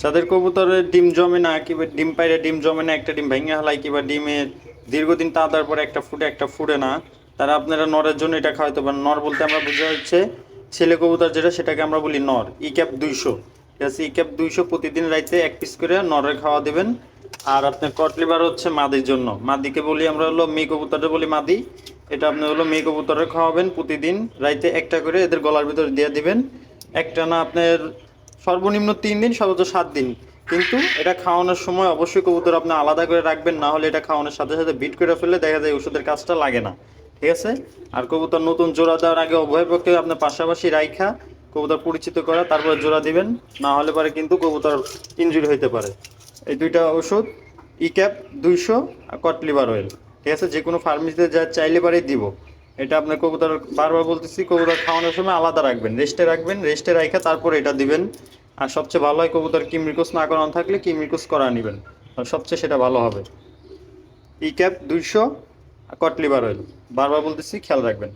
যাদের কবুতরের ডিম জমে না, কিংবা ডিম পাইরে ডিম জমে না, একটা ডিম ভেঙে হালাই কিংবা ডিমে দীর্ঘদিন তাদার পরে একটা ফুটে একটা ফুটে না। তারা আপনারা নরের জন্য এটা খাওয়াতে পারেন। নর বলতে আমরা বোঝা হচ্ছে, ছেলে কবুতর যেটা, সেটাকে আমরা বলি নর। ই ক্যাপ দুইশো। ঠিক আছে ই ক্যাপ দুইশো প্রতিদিন রাইতে এক পিস করে নরের খাওয়া দেবেন। আর আপনার কটলিবার হচ্ছে মাদির জন্য। মাদিকে বলি আমরা হলো মেয়ে কবুতরে বলি মাদি। এটা আপনি হলো মেয়ে কবুতরে খাওয়াবেন প্রতিদিন। রাইতে একটা করে এদের গলার ভিতরে দিয়ে দিবেন। একটা না আপনার সর্বনিম্ন তিন দিন, সর্বোচ্চ সাত দিন। কিন্তু এটা খাওয়ানোর সময় অবশ্যই কবুতর আপনি আলাদা করে রাখবেন, না হলে এটা খাওয়ানোর সাথে সাথে বিট করে ফেললে দেখা যায় ওষুধের কাজটা লাগে না। ঠিক আছে? আর কবুতর নতুন জোড়া দেওয়ার আগে উভয় পক্ষে আপনার পাশাপাশি রাইখা, কবুতর পরিচিত করা, তারপরে জোড়া দিবেন, না হলে পরে কিন্তু কবুতর ইঞ্জুরি হইতে পারে। এই দুইটা ওষুধ ই ক্যাপ দুইশো আর কটলিভার অয়েল ঠিক আছে? যে কোনো ফার্মেসিতে যা চাইলে পারে দিব। এটা আপনার কবুতর বারবার বলতেছি, কবুতর খাওয়ানোর সময় আলাদা রাখবেন, রেস্টে রাখবেন, রেস্টে রাখে তারপর এটা দিবেন। আর সবচেয়ে ভালো হয় কবুতর কিমরিকোস না করানো থাকলে কিমরিকোস করা নেবেন, আর সবচেয়ে সেটা ভালো হবে। ই ক্যাপ দুইশো কটলিবার অয়েল, বারবার বলতেছি খেয়াল রাখবেন।